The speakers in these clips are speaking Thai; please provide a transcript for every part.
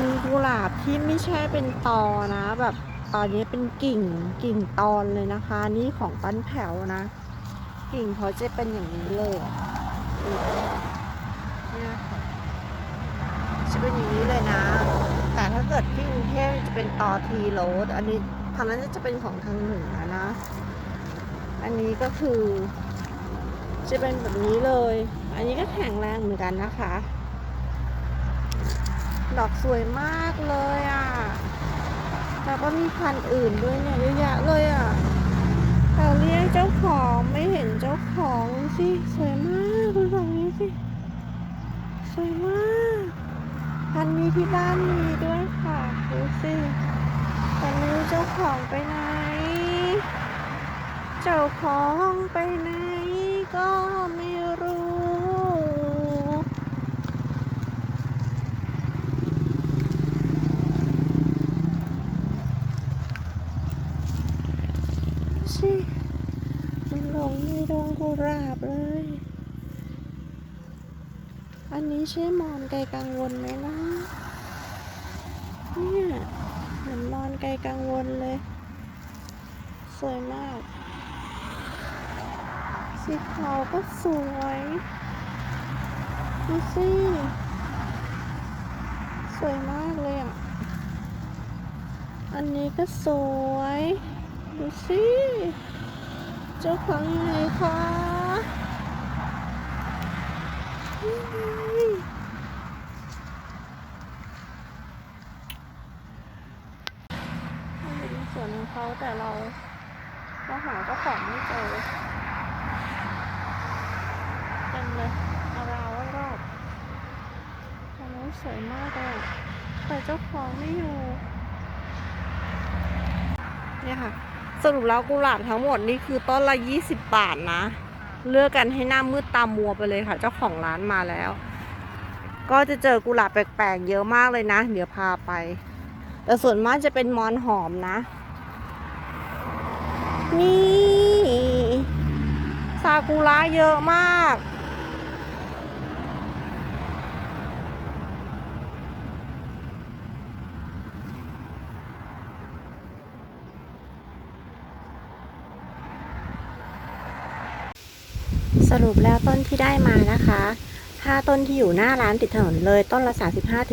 เป็นกุหลาบที่ไม่ใช่เป็นตอนะ แบบตอนนี้เป็นกิ่งกิ่งตอนเลยนะคะ นี่ของปั้นแผ่วนะ กิ่งเขาจะเป็นอย่างนี้เลยเนี่ยจะเป็นอย่างนี้เลยนะ แต่ถ้าเกิดที่กรุงเทพจะเป็นตอทีโรสอันนี้ทางนั้นจะเป็นของทางเหนือนะ อันนี้ก็คือ จะเป็นแบบนี้เลย อันนี้ก็แข็งแรงเหมือนกันนะคะ ดอกสวยมากเลยอะ แล้วก็มีพันธุ์อื่นด้วยเนี่ยเยอะแยะเลยอะแต่เรียกเจ้าของไม่เห็นเจ้าของสิสวยมากดูดอกนี้สิ สวยมาก พันธุ์นี้ที่บ้านมีด้วยค่ะดูสิแต่ไม่รู้เจ้าของไปไหน เจ้าของไปไหนก็ไม่รู้ สิมันหลง ในดงกุหลาบเลย อันนี้ใช่มอนไกลกังวลไหมนะเนี่ยเหมือนมอนไกลกังวลเลย สวยมาก สีขาวก็สวยดูสิสวยมากเลยอะ อันนี้ก็สวย ดูสิ เจ้าของอยู่ไหนคะนี่ไงเราอยู่ในสวนของเขาแต่เราเราหาเจ้าของไม่เจอเต็มเลยอาราวรอบๆอันนู้สวยมากเลยแต่เจ้าของไม่อยู่เนี่ยค่ะ สรุปแล้วกุหลาบทั้งหมดนี่คือต้นละ 20 บาทนะ เลือกกันให้หน้ามืดตามัวไปเลยค่ะ เจ้าของร้านมาแล้ว ก็จะเจอกุหลาบแปลกๆเยอะมากเลยนะ เดี๋ยวพาไป แต่ส่วนมากจะเป็นมอนหอมนะ นี่ ซากุระเยอะมาก สรุปแล้วต้นที่ได้มานะคะถ้าต้นที่อยู่หน้าร้านติดถนนเลยต้นละ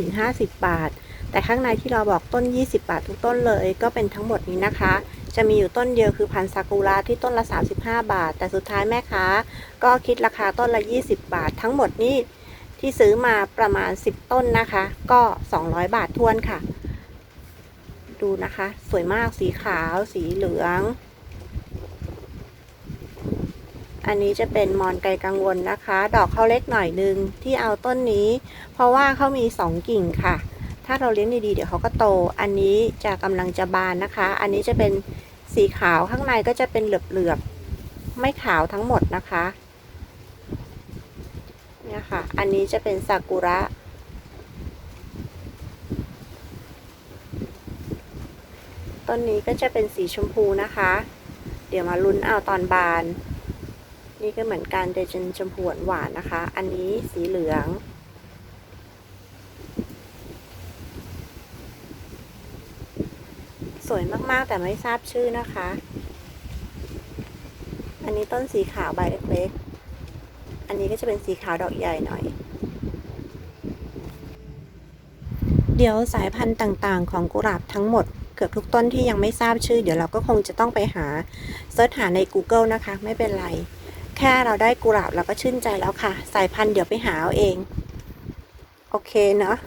35-50 บาท แต่ข้างในที่เราบอกต้น 20 บาททุกต้นเลย ก็เป็นทั้งหมดนี้นะคะ จะมีอยู่ต้นเดียวคือพันซากุระที่ต้นละ 35 บาท แต่สุดท้ายแม่ค้าก็คิดราคาต้นละ 20 บาท ทั้งหมดนี่ที่ซื้อมาประมาณ 10 ต้นนะคะ ก็ 200 บาททวนค่ะ ดูนะคะ สวยมากสีขาว สีเหลือง อันนี้จะเป็นมอนไกลกังวลนะคะ ดอกเขาเล็กหน่อยนึงที่เอาต้นนี้ เพราะว่าเขามีสองกิ่งค่ะ ถ้าเราเลี้ยงดีๆเดี๋ยวเขาก็โต อันนี้จะกำลังจะบานนะคะ อันนี้จะเป็นสีขาวข้างในก็จะเป็นเหลือบๆไม่ขาวทั้งหมดนะคะเนี่ยค่ะ อันนี้จะเป็นซากุระต้นนี้ก็จะเป็นสีชมพูนะคะ เดี๋ยวมาลุ้นเอาตอนบาน นี่ก็เหมือนกันแต่จะชมพูหวานนะคะ อันนี้สีเหลือง สวยมากๆแต่ไม่ทราบชื่อนะคะ อันนี้ต้นสีขาวใบเล็กๆ อันนี้ก็จะเป็นสีขาวดอกใหญ่หน่อยเดี๋ยวสายพันธุ์ต่างๆ ของกุหลาบทั้งหมดเกือบทุกต้นที่ยังไม่ทราบชื่อ เดี๋ยวเราก็คงจะต้องไปหาเซิร์ชหาใน Google นะคะ ไม่เป็นไร แค่เราได้กุหลาบเราก็ชื่นใจแล้วค่ะ สายพันธุ์เดี๋ยวไปหาเอาเอง โอเคเนาะ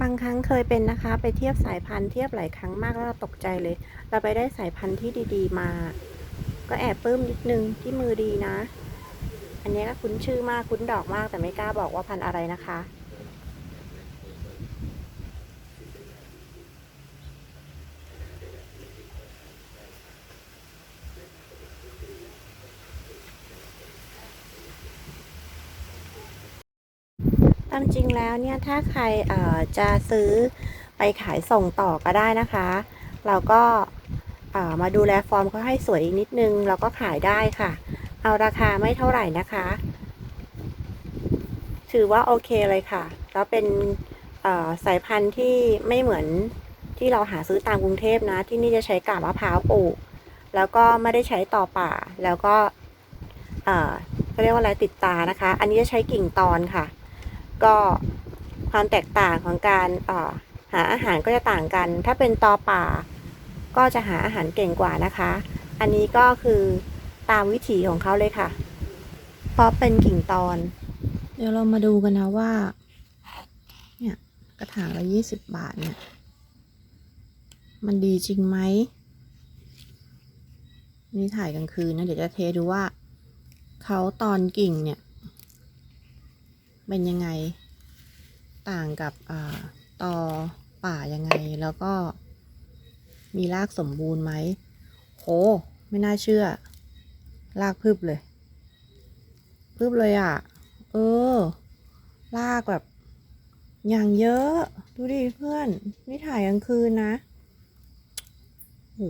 บางครั้งเคยเป็นนะคะ ไปเทียบสายพันธุ์เทียบหลายครั้งมากแล้วเราตกใจเลย เราไปได้สายพันธุ์ที่ดีๆ มา ก็แอบปลื้มนิดนึงที่มือดีนะ อันนี้ก็คุ้นชื่อมากคุ้นดอกมากแต่ไม่กล้าบอกว่าพันธุ์อะไรนะคะ ตามจริงแล้วเนี่ยถ้าใครจะซื้อไปขายส่งต่อก็ได้นะคะ เราก็มาดูแลฟอร์มเขาให้สวยอีกนิดนึง เราก็ขายได้ค่ะ เอาราคาไม่เท่าไหร่นะคะ ถือว่าโอเคเลยค่ะ แล้วเป็นสายพันธุ์ที่ไม่เหมือนที่เราหาซื้อตามกรุงเทพนะ ที่นี่จะใช้กาบมะพร้าวปลูก แล้วก็ไม่ได้ใช้ต่อป่า แล้วก็เอ่อเขาเรียกว่าอะไรติดตานะคะ อันนี้จะใช้กิ่งตอนค่ะ ก็ความแตกต่างของการหาอาหารก็จะต่างกัน ถ้าเป็นตอป่า ก็จะหาอาหารเก่งกว่านะคะ อันนี้ก็คือตามวิถีของเขาเลยค่ะ เพราะเป็นกิ่งตอน เดี๋ยวเรามาดูกันนะว่า เนี่ยกระถางละยี่สิบบาทเนี่ย มันดีจริงไหมนี่ถ่ายกลางคืนนะ เดี๋ยวจะเทดูว่า เขาตอนกิ่งเนี่ย เป็นยังไง ต่างกับอ่าตอป่ายังไง แล้วก็มีรากสมบูรณ์ไหมโห ไม่น่าเชื่อ รากพึบเลยพึบเลยอะ่ะ เออลากแบบ อย่างเยอะ ดูดิเพื่อน นี่ถ่ายกลางคืนนะโห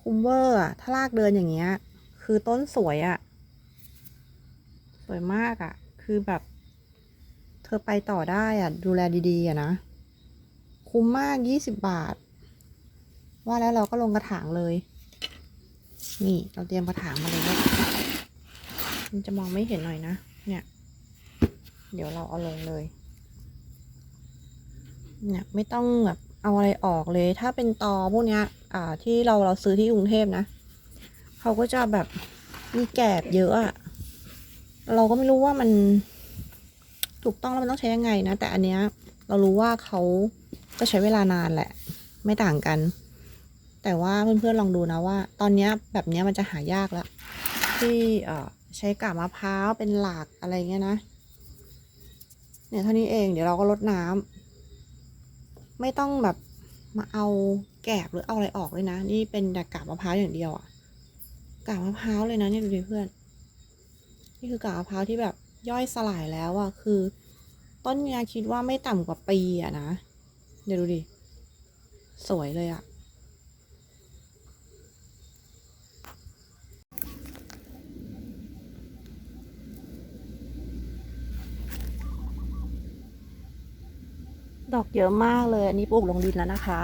คุมเวอร์อะถ้าลากเดินอย่างเงี้ย คือต้นสวยอะ สวยมากอะ คือแบบ เธอไปต่อได้อะดูแลดีๆอะนะ คุ้มมากยี่สิบบาท ว่าแล้วเราก็ลงกระถางเลย นี่เราเตรียมกระถางมาเลยว่ามันจะมองไม่เห็นหน่อยนะ เนี่ย เดี๋ยวเราเอาลงเลย เนี่ยไม่ต้องแบบเอาอะไรออกเลย ถ้าเป็นตอพวกเนี้ย อ่า ที่เราเราซื้อที่กรุงเทพนะ เขาก็จะแบบมีแกบเยอะอะ เราก็ไม่รู้ว่ามันถูกต้องแล้วมันต้องใช้ยังไงนะ แต่อันเนี้ยเรารู้ว่าเขาก็ใช้เวลานานแหละ ไม่ต่างกัน แต่ว่าเพื่อนๆลองดูนะว่า ตอนเนี้ยแบบเนี้ยมันจะหายากแล้ว ที่เอ่อใช้กาบมะพร้าวเป็นหลักอะไรเงี้ยนะ เนี่ยเท่านี้เองเดี๋ยวเราก็ลดน้ำไม่ต้องแบบมาเอาแกบหรือเอาอะไรออกเลยนะ นี่เป็นแต่กาบมะพร้าวอย่างเดียวอะกาบมะพร้าวเลยนะเนี่ยดูดิเพื่อน นี่คือกาบมะพร้าวที่แบบย่อยสลายแล้วอะคือ ต้นเนี้ยคิดว่าไม่ต่ำกว่าปีอะนะ เดี๋ยวดูดิ สวยเลยอะดอกเยอะมากเลย อันนี้ปลูกลงดินแล้วนะคะ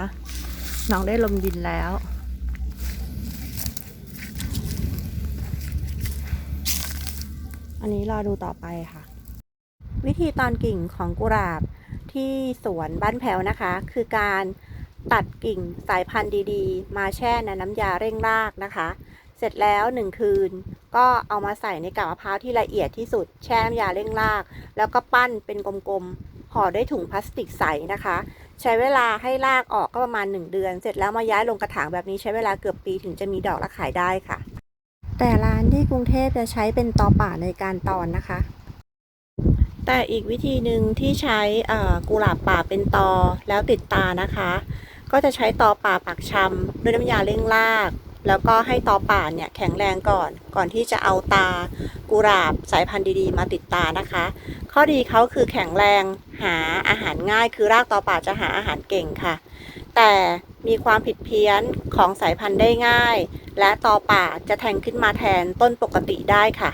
น้องได้ลงดินแล้ว อันนี้รอดูต่อไปค่ะ วิธีตอนกิ่งของกุหลาบที่สวนบ้านแพวนะคะ คือการตัดกิ่งสายพันธุ์ดีๆ มาแช่ในน้ำยาเร่งรากนะคะ เสร็จแล้วหนึ่งคืน ก็เอามาใส่ในกาบมะพร้าวที่ละเอียดที่สุดแช่น้ำยาเร่งราก แล้วก็ปั้นเป็นกลมๆห่อด้วยถุงพลาสติกใสนะคะ ใช้เวลาให้รากออกก็ประมาณ 1 เดือน เสร็จแล้วมาย้ายลงกระถางแบบนี้ใช้เวลาเกือบปีถึงจะมีดอกและขายได้ค่ะ แต่ร้านที่กรุงเทพจะใช้เป็นตอป่าในการตอนนะคะ แต่อีกวิธีหนึ่งที่ใช้กุหลาบป่าเป็นตอแล้วติดตานะคะ ก็จะใช้ตอป่าปักชำด้วยน้ำยาเร่งราก แล้วก็ให้ตอป่าเนี่ยแข็งแรงก่อน ก่อนที่จะเอาตากุหลาบสายพันธุ์ดีๆ มาติดตานะคะ ข้อดีเขาคือแข็งแรง หาอาหารง่ายคือรากตอป่าจะหาอาหารเก่งค่ะ แต่มีความผิดเพี้ยนของสายพันธุ์ได้ง่าย และตอป่าจะแทงขึ้นมาแทนต้นปกติได้ค่ะ